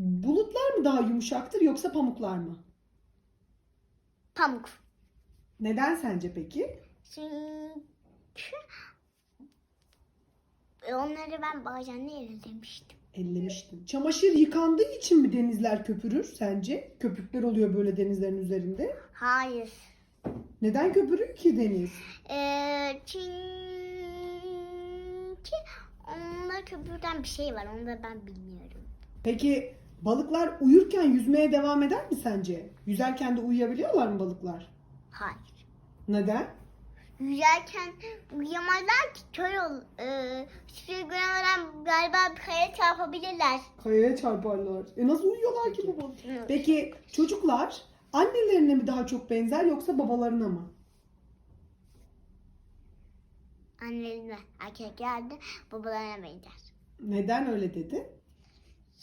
Bulutlar mı daha yumuşaktır yoksa pamuklar mı? Pamuk. Neden sence peki? Çünkü e, onları ben bazen demiştim. Ellemiştin. Çamaşır yıkandığı için mi denizler köpürür sence? Köpükler oluyor böyle denizlerin üzerinde. Hayır. Neden köpürür ki deniz? Ee, çünkü onda köpürten bir şey var. Onu da ben bilmiyorum. Peki balıklar uyurken yüzmeye devam eder mi sence? Yüzerken de uyuyabiliyorlar mı balıklar? Hayır. Neden? Yüzerken uyuyamazlar ki kör ol. Ee, göremeden galiba bir kaya çarpabilirler. Kayaya çarparlar. E nasıl uyuyorlar ki bu balık? Peki çocuklar annelerine mi daha çok benzer yoksa babalarına mı? Annelerine erkekler de babalarına benzer. Neden öyle dedi?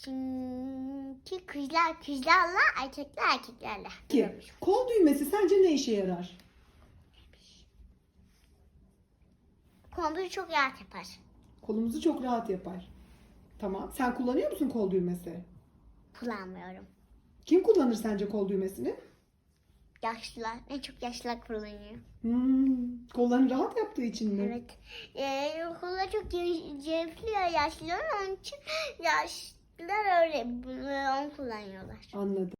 Çünkü kızlar kızlarla erkekler erkeklerle. Ki kol düğmesi sence ne işe yarar? Kontrolü çok rahat yapar. Kolumuzu çok rahat yapar. Tamam. Sen kullanıyor musun kol düğmesi? Kullanmıyorum. Kim kullanır sence kol düğmesini? Yaşlılar, en çok yaşlılar kullanıyor. Hmm, kollarını rahat yaptığı için mi? Evet. Ee, okulda çok cevaplı yaşlılar onun için yaşlılar öyle bunu kullanıyorlar. Anladım.